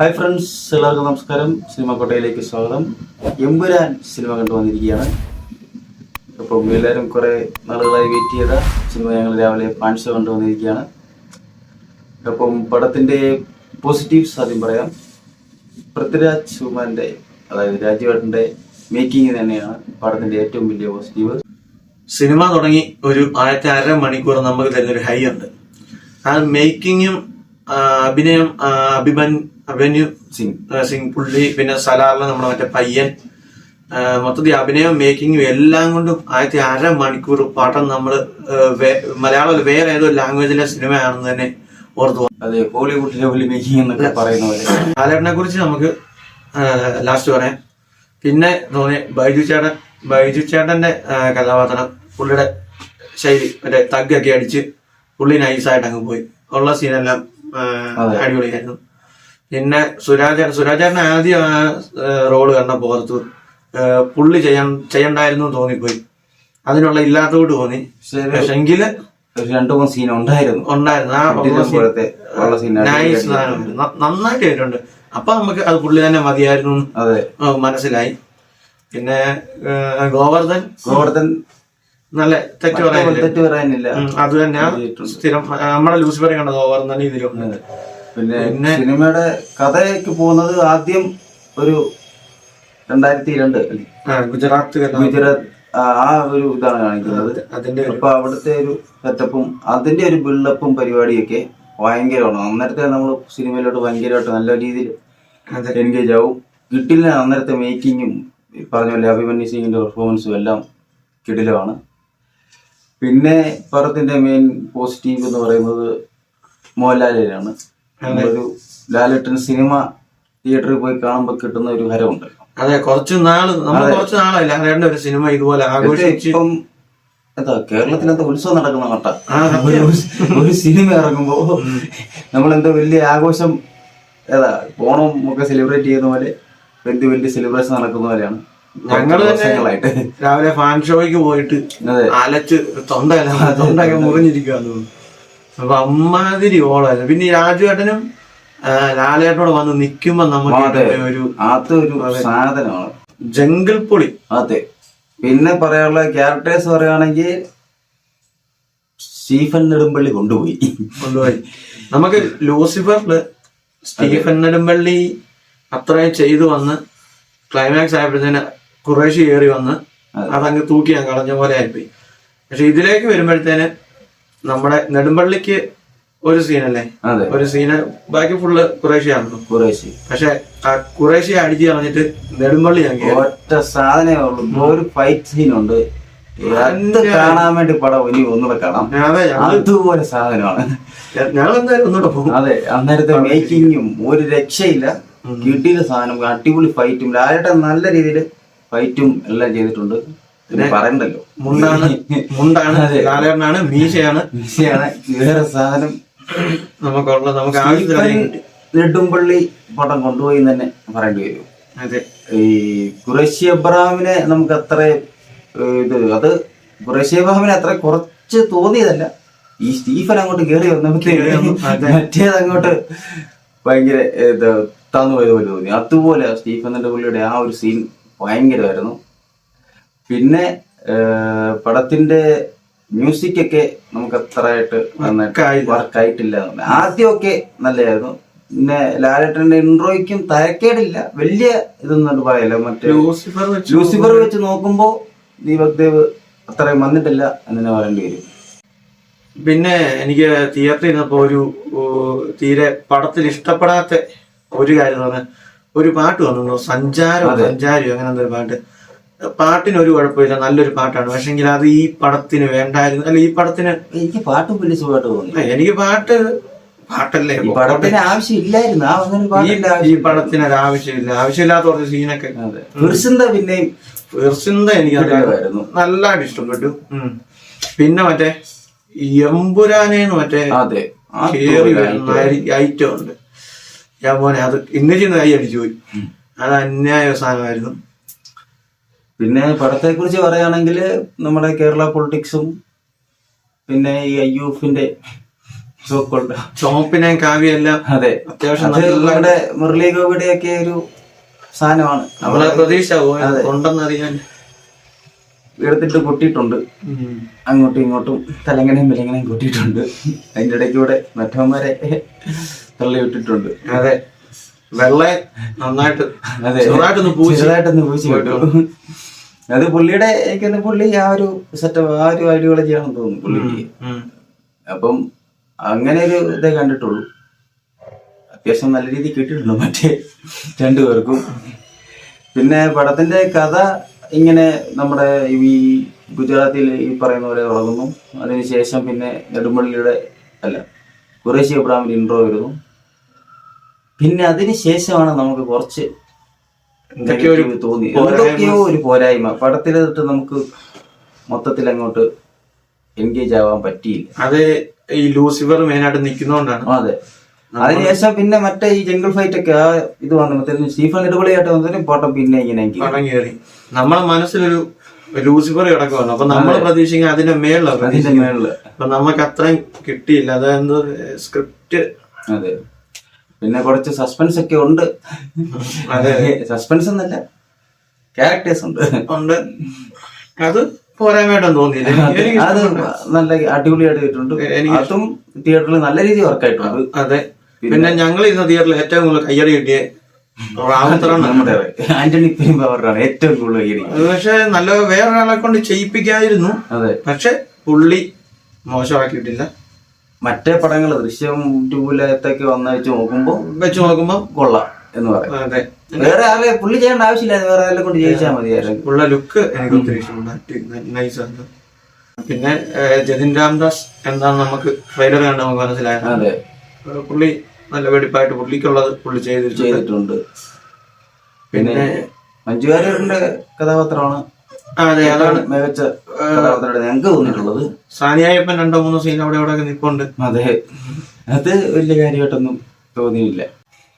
Hi friends എല്ലാവർക്കും നമസ്കാരം. Cinema കോട്ടയിലേക്ക് സ്വാഗതം. എമ്പുരാൻ സിനിമ കണ്ടു വന്നിരിക്കുകയാണ്. അപ്പം എല്ലാവരും കുറെ നാളുകളായി വെയിറ്റ് ചെയ്ത സിനിമ ഞങ്ങൾ രാവിലെ ഫാൻസ് കണ്ടു വന്നിരിക്കുകയാണ്. അപ്പം പടത്തിന്റെ പോസിറ്റീവ്സ് ആദ്യം പറയാം. പൃഥ്വിരാജ് സുമാന്റെ അതായത് രാജീവേട്ടന്റെ മേക്കിംഗ് തന്നെയാണ് പടത്തിന്റെ ഏറ്റവും വലിയ പോസിറ്റീവ് സിനിമ തുടങ്ങി ഒരു ആദ്യത്തെ അര മണിക്കൂർ നമുക്ക് തന്നെ ഒരു ഹൈ ഉണ്ട്. ആ മേക്കിങ്ങും അഭിനയം അഭിമൻ അഭിമന്യു സിംഗ് സിംഗ് പുള്ളി പിന്നെ സലാറിലെ നമ്മുടെ മറ്റേ പയ്യൻ. മൊത്തത്തിൽ അഭിനയവും മേക്കിങ്ങും എല്ലാം കൊണ്ടും ആദ്യത്തെ അര മണിക്കൂർ പാട്ടം നമ്മൾ മലയാളം വേറെ ഏതോ ലാംഗ്വേജിലെ സിനിമയാണെന്ന് തന്നെ ഓർത്തു അതെ ഹോളിവുഡിലെ ലെവൽ മേക്കിംഗ് എന്നൊക്കെ പറയുന്ന പോലെ ലാലേട്ടനെ കുറിച്ച് നമുക്ക് ലാസ്റ്റ് പറയാം. പിന്നെ തോന്നി ബൈജു ചേട്ടൻ ബൈജു ചേട്ടന്റെ കഥാപാത്രം പുള്ളിയുടെ ശൈലി മറ്റേ തഗ്ഗൊക്കെ അടിച്ച് പുള്ളി നൈസായിട്ട് അങ്ങ് പോയി. ഉള്ള സീനെല്ലാം. അടിപൊളിയായിരുന്നു. പിന്നെ സുരാജേട്ടൻ സുരാജേട്ടൻ ആദ്യം ആ റോൾ കണ്ടപ്പോ അത് പുള്ളി ചെയ്യാൻ ചെയ്യണ്ടായിരുന്നു തോന്നിപ്പോയി. അതിനുള്ള ഇല്ലാത്തോട്ട് തോന്നി. പക്ഷേ എങ്കിൽ രണ്ടു മൂന്ന് സീൻ ഉണ്ടായിരുന്നു. ഉണ്ടായിരുന്നു. ആ നൈസ് നന്നായിട്ട് ചെയ്തിട്ടുണ്ട് അപ്പൊ നമുക്ക് അത് പുള്ളി തന്നെ മതിയായിരുന്നു അതെ. മനസ്സിലായി. പിന്നെ ഗോവർദ്ധൻ. ഗോവർദ്ധൻ നല്ല തെറ്റ് പറയാനില്ല? അത് തന്നെ. സ്ഥിരം നമ്മുടെ ലൂസിഫറെ കണ്ട ഗോവർദ്ധൻ ഇതിലും. പിന്നെ സിനിമയുടെ കഥയ്ക്ക് പോകുന്നത് ആദ്യം ഒരു രണ്ടായിരത്തി രണ്ട് ഗുജറാത്ത് ഗുജറാത്ത് ആ ഒരു ഇതാണ് കാണിക്കുന്നത്. അതിന്റെ ഇപ്പൊ അപ്പൊ അവിടുത്തെ ഒരു സെറ്റപ്പും അതിന്റെ ഒരു ബിൽഡപ്പും പരിപാടിയൊക്കെ ഭയങ്കരമാണ്. അന്നേരത്തെ നമ്മൾ സിനിമയിലോട്ട് ഭയങ്കരമായിട്ട് നല്ല രീതിയിൽ എൻഗേജ് ആവും. കിട്ടില്ല അന്നേരത്തെ മേക്കിങ്ങും പറഞ്ഞ പോലെ അഭിമന്യു സിംഗിന്റെ പെർഫോമൻസും എല്ലാം കിടിലമാണ്. പിന്നെ പടത്തിന്റെ മെയിൻ പോസിറ്റീവ് എന്ന് പറയുന്നത് മോഹൻലാലിനാണ്. ഒരു ലാലേട്ടൻ സിനിമ തിയേറ്ററിൽ പോയി കാണുമ്പോൾ കിട്ടുന്ന ഒരു ഹരമുണ്ട് അതെ കുറച്ച് നാൾ നമ്മൾ കുറച്ച് നാളായി അറിയേണ്ട ഒരു സിനിമ ഇതുപോലെ ആഘോഷിച്ച്? ഇപ്പം എന്താ കേരളത്തിനകത്ത് ഉത്സവം നടക്കുന്ന കട്ട ഒരു സിനിമ ഇറങ്ങുമ്പോ നമ്മളെന്തോ വലിയ ആഘോഷം ഏതാ ഓണം ഒക്കെ സെലിബ്രേറ്റ് ചെയ്യുന്ന പോലെ വലിയ വലിയ സെലിബ്രേഷൻ നടക്കുന്ന പോലെയാണ്. ഞങ്ങൾ രാവിലെ ഫാൻ ഷോയ്ക്ക് പോയിട്ട് അലച്ച് തൊണ്ടയല്ല തൊണ്ടൊക്കെ മുറിഞ്ഞിരിക്കാന്ന് അപ്പൊ അമ്മാതിരി ഓളായിരുന്നു. പിന്നെ രാജുവേട്ടനും ലാലേട്ടനോട് വന്ന് നിക്കുമ്പോ നമുക്ക് ഒരു ഒരു സാധനമാണ്. ജംഗിൾ പൊളി. അതെ. പിന്നെ പറയാനുള്ള ക്യാരക്ടേഴ്സ് പറയുകയാണെങ്കിൽ സ്റ്റീഫൻ നെടുമ്പള്ളി കൊണ്ടുപോയി. കൊണ്ടുപോയി. നമുക്ക് ലൂസിഫറിൽ സ്റ്റീഫൻ നെടുമ്പള്ളി അത്രയും ചെയ്തു വന്ന് ക്ലൈമാക്സ് ആയപ്പോഴത്തേന് കുറേശ്ശി കയറി വന്ന് അതങ്ങ് തൂക്കി ഞാൻ കളഞ്ഞ പോലെ ആയിപ്പോയി. പക്ഷെ ഇതിലേക്ക് വരുമ്പോഴത്തേന് നമ്മുടെ നെടുമ്പള്ളിക്ക് ഒരു സീനല്ലേ? അതെ. ഒരു സീന് ബാക്കി ഫുള്ള് കുറേശ്ശിയാണല്ലോ കുറേശ്ശി പക്ഷെ ആ കുറേശ്ശി അടിച്ച് കളഞ്ഞിട്ട് നെടുമ്പള്ളി ഞാൻ ഒറ്റ സാധനമേ ഉള്ളൂ. ഒരു ഫൈറ്റ് സീൻ ഉണ്ട്. അത് കാണാൻ വേണ്ടി പടം ഇനി ഒന്നുകൂടെ കാണാം. അതെ അതുപോലെ സാധനമാണ്. ഞങ്ങൾ എന്തായാലും ഒന്നുകൂടെ പോകും. അതെ അന്നേരത്തെ മേക്കിങ്ങും ഒരു രക്ഷയില്ല. കിട്ടിയ സാധനം അടിപൊളി ഫൈറ്റും ലാലേട്ടൻ നല്ല രീതിയിൽ ഫൈറ്റും എല്ലാം ചെയ്തിട്ടുണ്ട്. പിന്നെ പറയണ്ടല്ലോ. മുണ്ടാണ് മുണ്ടാണ് ലാലേട്ടനാണ് മീശയാണ്. മീശയാണ്. വേറെ സാധനം നമുക്കുള്ള നമുക്ക് ആവശ്യത്തിന് നെടുമ്പള്ളി പടം കൊണ്ടുപോയി തന്നെ പറയേണ്ടി വരും. അതെ. ഈ ഖുറേഷി അബ്രഹാമിനെ നമുക്ക് അത്ര ഇത് അത് ഖുറേഷി അബ്രഹാമിനെ അത്ര കുറച്ച് തോന്നിയതല്ല. ഈ സ്റ്റീഫൻ അങ്ങോട്ട് കയറി വന്നപ്പോഴത്തേക്ക് മറ്റേത് അങ്ങോട്ട് ഭയങ്കര ഇത് പോയതുപോലെ പോയത് പോലെ തോന്നി. അതുപോലെ സ്റ്റീഫൻ നെടുമ്പള്ളിയുടെ ആ ഒരു സീൻ ഭയങ്കരമായിരുന്നു. പിന്നെ പടത്തിന്റെ മ്യൂസിക് ഒക്കെ നമുക്ക് അത്രയായിട്ട് ആയിട്ട് വർക്ക് ആയിട്ടില്ല എന്ന് തോന്നുന്നു. ആദ്യമൊക്കെ നല്ലതായിരുന്നു. പിന്നെ ലാലേട്ടന്റെ ഇൻട്രോയ്ക്കും തരക്കേടില്ല വലിയ ഇതൊന്നും പറയല്ല മറ്റേ ലൂസിഫർ വെച്ച് ലൂസിഫർ വെച്ച് നോക്കുമ്പോ ദീപക് ദേവ് അത്രയും വന്നിട്ടില്ല എന്ന് തന്നെ പറയേണ്ടി വരും. പിന്നെ എനിക്ക് തിയേറ്ററിൽ നിന്നപ്പോ ഒരു തീരെ പടത്തിൽ ഇഷ്ടപ്പെടാത്ത ഒരു കാര്യം എന്ന് പറഞ്ഞാൽ ഒരു പാട്ട് വന്നു സഞ്ചാരം സഞ്ചാരി അങ്ങനെ എന്തൊരു പാട്ട്. പാട്ടിന് ഒരു കുഴപ്പമില്ല നല്ലൊരു പാട്ടാണ്. പക്ഷെങ്കിൽ അത് ഈ പടത്തിന് വേണ്ടായിരുന്നു. അല്ല ഈ പടത്തിന് എനിക്ക് പാട്ടും വലിയ സുഖമായിട്ട് തോന്നി എനിക്ക് പാട്ട് പാട്ടല്ലേ? പടത്തിന് ആവശ്യമില്ലായിരുന്നു. ആ അങ്ങനെ ഈ പടത്തിന് ഒരു ആവശ്യമില്ല. ആവശ്യമില്ലാത്ത കുറച്ച് സീനൊക്കെ. അതെ. ഫിർസിന്ത പിന്നെയും ഫിർസിന്ത എനിക്ക്. നല്ലതായിട്ട് ഇഷ്ടപ്പെട്ടു. പിന്നെ മറ്റേ എമ്പുരാനേന്ന് മറ്റേ അതെ. കേറി ഐറ്റം ഉണ്ട്. ഞാൻ പോനെ അത് ഇന്ന് ചെയ്യുന്ന കൈ അടിച്ചു പോയി അത് അന്യായ സാധനമായിരുന്നു. പിന്നെ പടത്തെ കുറിച്ച് പറയുകയാണെങ്കിൽ നമ്മുടെ കേരള പൊളിറ്റിക്സും പിന്നെ ഈ ഐ യു എഫിന്റെ ചോപ്പിനെ കാവ്യല്ല അതെ. അത്യാവശ്യം അത് നമ്മുടെ മുരളി ഗോപിയുടെയൊക്കെ ഒരു സാധനമാണ്. നമ്മളെ പ്രതീക്ഷ ഉണ്ടെന്നറിയാൻ എടുത്തിട്ട് പൊട്ടിയിട്ടുണ്ട്. അങ്ങോട്ടും ഇങ്ങോട്ടും തലങ്ങനെയും വിലങ്ങനെയും കൂട്ടിയിട്ടുണ്ട് അതിന്റെ ഇടയ്ക്കൂടെ മറ്റവന്മാരെ തള്ളി വിട്ടിട്ടുണ്ട് അതെ. വെള്ളെ നന്നായിട്ട് അതെ. ചെറുതായിട്ടൊന്ന് പൂശി. ചെറുതായിട്ടൊന്ന് പൂശി വിട്ടു. അത് പുള്ളിയുടെ എനിക്കൊന്ന് പുള്ളി ആ ഒരു സെറ്റപ്പ് ആ ഒരു ഐഡിയോളജി ആണെന്ന് തോന്നുന്നു പുള്ളിക്ക്. അപ്പം അങ്ങനെ ഒരു ഇതേ കണ്ടിട്ടുള്ളൂ. അത്യാവശ്യം നല്ല രീതിയിൽ കിട്ടിയിട്ടുണ്ട് മറ്റേ രണ്ടുപേർക്കും. പിന്നെ പടത്തിന്റെ കഥ ഇങ്ങനെ നമ്മുടെ ഈ ഗുജറാത്തിൽ ഈ പറയുന്ന പോലെ തുടങ്ങുന്നു അതിനുശേഷം പിന്നെ നെടുമ്പള്ളിയുടെ അല്ല കുറേശ്ശി അബ്രാമിന്റെ ഇൻട്രോ വരുന്നു. പിന്നെ അതിന് ശേഷമാണ് നമുക്ക് കുറച്ച് എന്തൊക്കെയോ ഒരു negative തോന്നി. എന്തൊക്കെയോ ഒരു പോരായ്മ. പടത്തിലിട്ട് നമുക്ക് മൊത്തത്തിൽ അങ്ങോട്ട് എൻഗേജ് ആവാൻ പറ്റിയില്ല. അത് ഈ ലൂസിഫർ മെയിനായിട്ട് നിൽക്കുന്നോണ്ടാണ് അതെ. അതിനുശേഷം പിന്നെ മറ്റേ ഈ ജംഗിൾ ഫൈറ്റ് ഒക്കെ ആ ഇത് വന്നപ്പോഴത്തേക്കും സ്റ്റീഫൻ നെടുപളിയായിട്ട് വന്നതിനും പോട്ടം പിന്നെ ഇങ്ങനെ പടം കയറി നമ്മളെ മനസ്സിലൊരു ലൂസിഫർ കിടക്കുവാണ്. അപ്പൊ നമ്മൾ പ്രതീക്ഷിക്കുന്ന അതിന്റെ മേളിലാണ് പ്രതീക്ഷിക്കുന്നത്. അപ്പൊ നമുക്ക് അത്രയും കിട്ടിയില്ല. അതായത് സ്ക്രിപ്റ്റ് അതെ. പിന്നെ കുറച്ച് സസ്പെൻസ് ഒക്കെ ഉണ്ട്. അതെ. സസ്പെൻസ് എന്നല്ല ക്യാരക്ടേഴ്സ് ഉണ്ട്. ഉണ്ട്. അത് പോരായ്മയായിട്ടൊന്നും തോന്നിയില്ല? അത് നല്ല അടിപൊളിയായിട്ട് അതും തിയേറ്ററിൽ നല്ല രീതിയിൽ വർക്കായിട്ടുണ്ട് അതെ. പിന്നെ ഞങ്ങൾ ഇന്ന് തിയേറ്ററിൽ ഏറ്റവും കൂടുതൽ കയ്യടി കിട്ടിയ ആന്റണി പെരുമ്പാവറാണ് ഏറ്റവും കൂടുതൽ കയ്യടി പക്ഷെ നല്ല വേറൊരാളെ കൊണ്ട് ചെയ്യിപ്പിക്കായിരുന്നു അതെ. പക്ഷെ പുള്ളി മോശമാക്കിയിട്ടില്ല. മറ്റേ പടങ്ങൾ ദൃശ്യം ടൂലത്തൊക്കെ വന്ന വെച്ച് നോക്കുമ്പോ വെച്ച് നോക്കുമ്പോ കൊള്ളാം എന്ന് പറയും. വേറെ ആളെ പുള്ളി ചെയ്യേണ്ട ആവശ്യമില്ല. വേറെ ആളെ കൊണ്ട് ജയിച്ചാൽ മതിയായിരുന്നു ഉള്ള ലുക്ക് എനിക്ക് ഒത്തിരി ഇഷ്ടമുണ്ട് പിന്നെ ജതിൻ രാംദാസ് എന്താന്ന് നമുക്ക് ട്രെയിലർ കണ്ട് നമുക്ക് മനസ്സിലായത്. പുള്ളി നല്ല വെടിപ്പായിട്ട് പുള്ളിക്കുള്ളത് പുള്ളി ചെയ്തിട്ടുണ്ട്. പിന്നെ മഞ്ജുവാര്യരുടെ കഥാപാത്രമാണ് അതെ അതാണ്. മികച്ച കഥാപാത്രമായിട്ട് ഞങ്ങൾക്ക് തോന്നിയിട്ടുള്ളത്. സാനിയായപ്പൻ രണ്ടോ മൂന്നോ സീൻ അവിടെ അവിടെ നിൽപ്പുണ്ട് അതെ. അത് വലിയ കാര്യമായിട്ടൊന്നും തോന്നിയില്ല.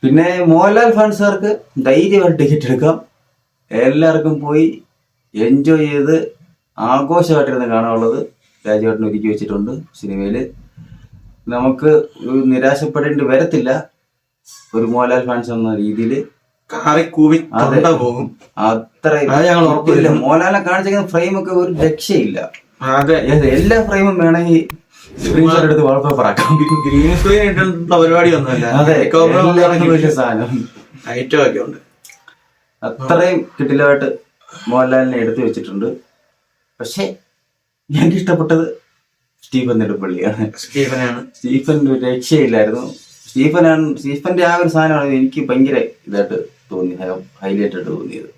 പിന്നെ മോഹൻലാൽ ഫാൻസുകാർക്ക് ധൈര്യമായിട്ട് ടിക്കറ്റ് എടുക്കാം. എല്ലാവർക്കും പോയി എൻജോയ് ചെയ്ത് ആഘോഷമായിട്ടിരുന്ന് കാണാനുള്ളത്. രാജുവേട്ടൻ ഒരുക്കി വെച്ചിട്ടുണ്ട് സിനിമയിൽ. നമുക്ക് നിരാശപ്പെടേണ്ടി വരത്തില്ല ഒരു മോഹൻലാൽ ഫാൻസ് എന്ന രീതിയിൽ കാറി കൂവി തൊണ്ട പോകും അത്ര മോഹൻലാലിനെ കാണിച്ചിരിക്കുന്ന ഫ്രെയിം ഒക്കെ ഒരു രക്ഷയില്ല. ഏത് എല്ലാ ഫ്രെയിമും വേണമെങ്കിൽ സ്ക്രീൻഷോട്ട് എടുത്ത് വാൾപേപ്പർ ആക്കാം. ഗ്രീൻ സ്ക്രീൻ ഇട്ടുള്ള പരിപാടി ഒന്നുമില്ല അതെ എല്ലാവർക്കും വലിയ സാധനം. ഐറ്റം ഒക്കെ ഉണ്ട്. അത്രയും കിട്ടിലമായിട്ട് മോഹൻലാലിനെ എടുത്തു വെച്ചിട്ടുണ്ട്. പക്ഷേ ഞങ്ങൾക്ക് ഇഷ്ടപ്പെട്ടത് സ്റ്റീഫൻ നെടുപ്പള്ളിയാണ് സ്റ്റീഫനാണ്. സ്റ്റീഫൻ ഒരു രക്ഷയില്ലായിരുന്നു. സ്റ്റീഫനാണ് സ്റ്റീഫന്റെ ആ ഒരു സാധനമാണ് എനിക്ക് ഭയങ്കര ഇതായിട്ട് തോന്നി ഹൈലൈറ്റ് ആയിട്ട് തോന്നിയത്.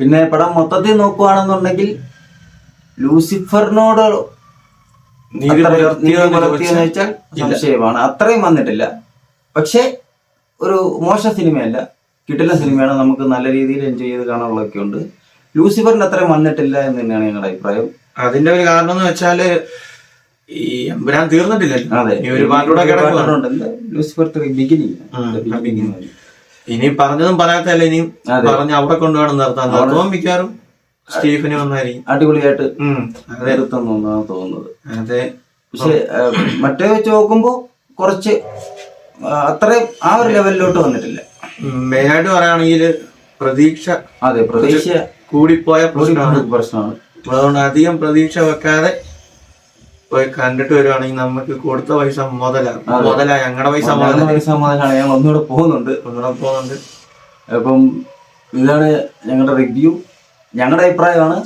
പിന്നെ പടം മൊത്തത്തിൽ നോക്കുകയാണെന്നുണ്ടെങ്കിൽ ലൂസിഫറിനോട് നീതി പുലർത്തിയെന്ന് വെച്ചാൽ സംശയമാണ്. അത്രയും വന്നിട്ടില്ല. പക്ഷേ ഒരു മോശ സിനിമയല്ല. കിട്ടുന്ന സിനിമയാണ്. നമുക്ക് നല്ല രീതിയിൽ എൻജോയ് ചെയ്ത് കാണാനുള്ളതൊക്കെ ഉണ്ട്. ലൂസിഫറിന് അത്രയും വന്നിട്ടില്ല എന്ന് തന്നെയാണ് ഞങ്ങളുടെ അഭിപ്രായം. അതിന്റെ ഒരു കാരണം എന്ന് വെച്ചാൽ ഈ എമ്പുരാൻ തീർന്നിട്ടില്ല അതെ. ഒരുപാട് ലൂസിഫർ ബിഗിനിങ്. ഇനി പറഞ്ഞതും പറയാത്തല്ല ഇനിയും പറഞ്ഞ അവിടെ കൊണ്ടുവേണം നിർത്താൻ നിർത്തുമ്പോൾ മിക്കാറും സ്റ്റീഫന് വന്നായിരിക്കും. അടിപൊളിയായിട്ട് നിർത്തുന്നു എന്നാണ് തോന്നുന്നത്. അതെ. പക്ഷെ മറ്റേ വെച്ച് നോക്കുമ്പോ കുറച്ച് അത്ര അത്രയും ആ ഒരു ലെവലിലോട്ട് വന്നിട്ടില്ല. മെയിനായിട്ട് പറയുകയാണെങ്കിൽ പ്രതീക്ഷ. അതെ പ്രതീക്ഷ കൂടിപ്പോയ പ്രശ്നമാണ്. പ്രശ്നമാണ്. അതുകൊണ്ട് അധികം പ്രതീക്ഷ വെക്കാതെ പോയി കണ്ടിട്ട് വരുവാണെങ്കിൽ നമുക്ക് കൊടുത്ത പൈസ മുതലാകും മുതലാ ഞങ്ങളുടെ പൈസ പൈസ മുതലാണ് ഞങ്ങൾ ഒന്നുകൂടെ പോകുന്നുണ്ട്. ഒന്നുകൂടെ പോകുന്നുണ്ട്. അപ്പം ഇതാണ് ഞങ്ങളുടെ റിവ്യൂ ഞങ്ങളുടെ അഭിപ്രായമാണ്.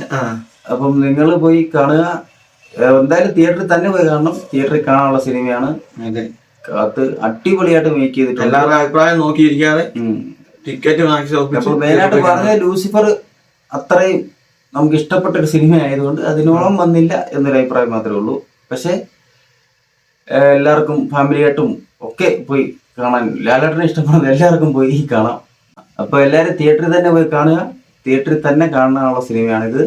അപ്പം നിങ്ങൾ പോയി കാണുക. എന്തായാലും തിയേറ്ററിൽ തന്നെ പോയി കാണണം. തിയേറ്ററിൽ കാണാനുള്ള സിനിമയാണ്. കാത്ത് അത് അടിപൊളിയായിട്ട് മേക്ക് ചെയ്തിട്ടുണ്ട്. എല്ലാവരുടെ അഭിപ്രായം നോക്കിയിരിക്കാതെ ടിക്കറ്റ് വാങ്ങിച്ചു മെയിനായിട്ട് പറഞ്ഞ ലൂസിഫർ അത്രയും നമുക്ക് ഇഷ്ടപ്പെട്ട ഒരു സിനിമ ആയതുകൊണ്ട് അതിനോളം വന്നില്ല എന്നൊരു അഭിപ്രായം മാത്രമേ ഉള്ളൂ. പക്ഷേ എല്ലാവർക്കും ഫാമിലിയായിട്ടും ഒക്കെ പോയി കാണാൻ ലാലേട്ടനെ ഇഷ്ടപ്പെടുന്ന എല്ലാവർക്കും പോയി കാണാം. അപ്പോൾ എല്ലാവരും തിയേറ്ററിൽ തന്നെ പോയി കാണുക. തിയേറ്ററിൽ തന്നെ കാണാനുള്ള സിനിമയാണിത്.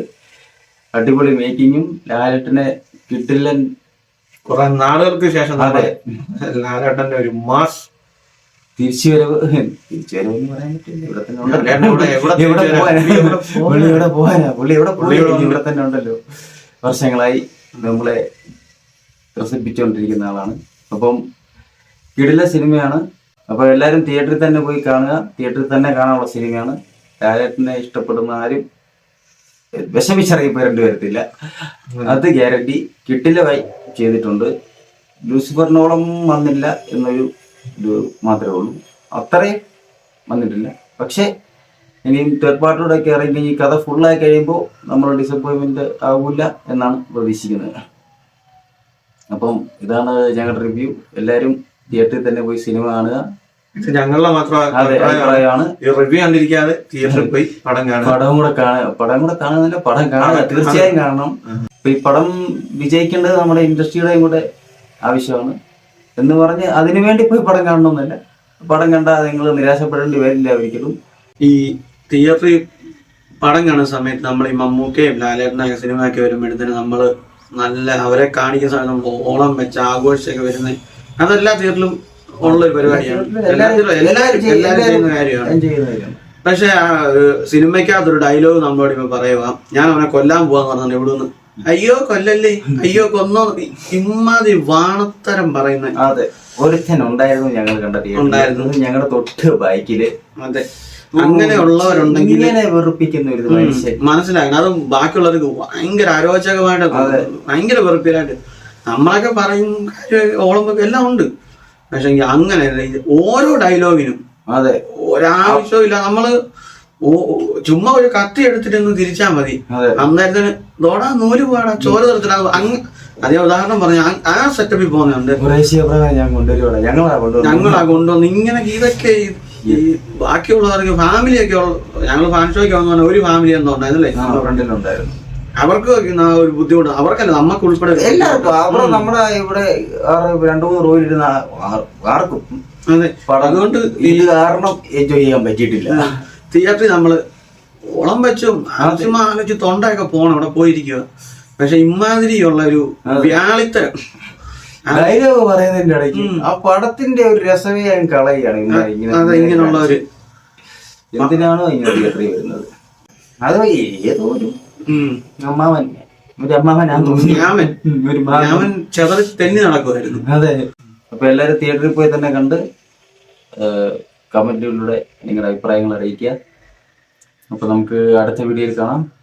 അടിപൊളി മേക്കിങ്ങും ലാലേട്ടനെ കിട്ടില്ല കുറെ നാളുകൾക്ക് ശേഷം അതെ. ലാലേട്ടന്റെ ഒരു മാസ് തിരിച്ചുവരവ്. തിരിച്ചുവരവ് എന്ന് പറയാൻ പറ്റില്ല. ഇവിടെ തന്നെ ഉണ്ടല്ലോ. എവിടെ? പോവാനാ? പുള്ളി എവിടെ. ഇവിടെ തന്നെ ഉണ്ടല്ലോ. വർഷങ്ങളായി നമ്മളെ പ്രസിപ്പിച്ചുകൊണ്ടിരിക്കുന്ന ആളാണ്. അപ്പം കിടില സിനിമയാണ്. അപ്പോൾ എല്ലാവരും തിയേറ്ററിൽ തന്നെ പോയി കാണുക. തിയേറ്ററിൽ തന്നെ കാണാനുള്ള സിനിമയാണ്. ലാലേട്ടനെ ഇഷ്ടപ്പെടുന്ന ആരും വിഷമിച്ചിറങ്ങി പോരേണ്ടി വരത്തില്ല. അത് ഗ്യാരണ്ടി കിട്ടിലവായി ചെയ്തിട്ടുണ്ട്. ലൂസിഫറിനോളം വന്നില്ല എന്നൊരു ഇത് മാത്രമേ ഉള്ളൂ. അത്രയും വന്നിട്ടില്ല. പക്ഷേ ഇനിയും തേർഡ് പാർട്ടിയോടൊക്കെ ഇറങ്ങി ഈ കഥ ഫുള്ളായി കഴിയുമ്പോൾ നമ്മൾ ഡിസപ്പോയിൻമെന്റ് ആവില്ല എന്നാണ് പ്രതീക്ഷിക്കുന്നത്. അപ്പം ഇതാണ് ഞങ്ങളുടെ റിവ്യൂ എല്ലാവരും തിയേറ്ററിൽ തന്നെ പോയി സിനിമ കാണുക. ഞങ്ങളുടെ മാത്രം അതെ അഭിപ്രായമാണ്. അഭിപ്രായമാണ്. ഈ റിവ്യൂ കണ്ടിരിക്കാതെ തിയേറ്ററിൽ പോയി പടം കാണുക. പടം കൂടെ കാണുക. പടം കൂടെ കാണുന്നില്ല പടം കാണുക. തീർച്ചയായും കാണണം. അപ്പൊ ഈ പടം വിജയിക്കേണ്ടത് നമ്മുടെ ഇൻഡസ്ട്രിയുടെയും കൂടെ ആവശ്യമാണ്. എന്ന് പറഞ്ഞ് അതിനു വേണ്ടി പോയി പടം കാണണമെന്നല്ല. പടം കണ്ടാൽ നിങ്ങൾ നിരാശപ്പെടേണ്ടി വരില്ല ഒരിക്കലും. ഈ തിയേറ്ററിൽ പടം കാണുന്ന സമയത്ത് നമ്മൾ ഈ മമ്മൂക്കയും ലാലേട്ടനൊക്കെ സിനിമയൊക്കെ വരുമ്പോഴത്തേന് നമ്മൾ നല്ല അവരെ കാണിക്കുന്ന സമയത്ത് ഓണം വെച്ച് ആഘോഷിച്ചൊക്കെ വരുന്നത് അതെല്ലാ തിയേറ്ററിലും ഉള്ള ഒരു പരിപാടിയാണ് എല്ലാ theatre ലും എല്ലാവരും എല്ലാവരും ചെയ്യുന്ന കാര്യമാണ്. പക്ഷെ ആ ഒരു സിനിമയ്ക്കകത്തൊരു ഡയലോഗ് നമ്മളോട് ഇപ്പൊ പറയുക ഞാൻ അവനെ കൊല്ലാൻ പോവാന്ന് പറഞ്ഞു ഇവിടെ നിന്ന് അയ്യോ കൊല്ലല്ലേ? അയ്യോ കൊന്നോ? ഇമ്മാതിരി വാണത്തരം പറയുന്ന അതെ. ഒരുത്തൻ ഉണ്ടായിരുന്നു ഞങ്ങൾ കണ്ട ഉണ്ടായിരുന്നു. ഞങ്ങളുടെ തൊട്ട് ബൈക്കിൽ അതെ. അങ്ങനെയുള്ളവരുണ്ടെങ്കിൽ ഇങ്ങനെ വെറുപ്പിക്കുന്ന ഒരു മനുഷ്യൻ. മനസ്സിലാക്കണം അത് ബാക്കിയുള്ളവർക്ക് ഭയങ്കര അരോചകമായിട്ട് ഭയങ്കര വെറുപ്പിലായിട്ട് നമ്മളൊക്കെ പറയും ഓളം എല്ലാം ഉണ്ട്. പക്ഷെ അങ്ങനെ ഓരോ ഡയലോഗിനും അതെ. ഒരാവശ്യവും ഇല്ല. നമ്മൾ ചുമ്മാ ഒരു കത്തി എടുത്തിട്ടൊന്ന് തിരിച്ചാ മതി. അന്നേരത്തിന് ദോടാ നൂൽ പോടാ ചോര തീർത്തിട്ട് അങ്ങ് അതേ ഉദാഹരണം പറഞ്ഞു ആ സെറ്റപ്പിൽ പോകുന്നുണ്ട്. ഞങ്ങളാ കൊണ്ടുവന്ന് ഇങ്ങനെ ഇതൊക്കെ ഈ- ബാക്കിയുള്ളവർക്ക് ഫാമിലി ഒക്കെ ഞങ്ങൾ ഫാൻ ഷോയ്ക്ക് വന്നു പറഞ്ഞാൽ ഒരു ഫാമിലി എന്ന് ഉണ്ടായിരുന്നല്ലേ? ഞങ്ങളുടെ ഫ്രണ്ടിലുണ്ടായിരുന്നു അവർക്ക് ഒരു ബുദ്ധിമുട്ട് അവർക്കല്ല നമുക്ക് ഉൾപ്പെടെ എല്ലാവർക്കും അവർ നമ്മുടെ ഇവിടെ രണ്ടു മൂന്ന് റോയിൽ ഇരുന്ന ആർക്കും അതെ. പടം അതുകൊണ്ട് ഇത് കാരണം എൻജോയ് ചെയ്യാൻ പറ്റിയിട്ടില്ല. തിയേറ്ററിൽ നമ്മൾ ഓളം വെച്ചും ആദ്യം ആലോചിച്ച് തൊണ്ടയൊക്കെ പോണം അവിടെ പോയിരിക്കുക. പക്ഷെ ഇമാതിരിയുള്ള ഒരു വ്യാളിത്തരം ഡയലോഗ് പറയുന്നതിന്റെ ഇടയ്ക്ക്. ആ പടത്തിന്റെ ഒരു രസമേ ഞാൻ കളയാണ് ഇങ്ങനെ ഇങ്ങനെയുള്ള ഒരു എന്തിനാണോ ഇങ്ങനെ തിയേറ്ററിൽ വരുന്നത്? അത് ഏതോ ഒരു അമ്മാവൻ. ഒരു അമ്മാവനാന്ന് തോന്നുന്നു. ഞാമൻ ഉം, ഒരു മാ- ചെതറി തെന്നി നടക്കുമായിരുന്നു. അതെ. അപ്പൊ എല്ലാരും തിയേറ്ററിൽ പോയി തന്നെ കണ്ട് കമന്റുകളിലൂടെ നിങ്ങളുടെ അഭിപ്രായങ്ങൾ അറിയിക്കുക. അപ്പൊ നമുക്ക് അടുത്ത വീഡിയോയിൽ കാണാം.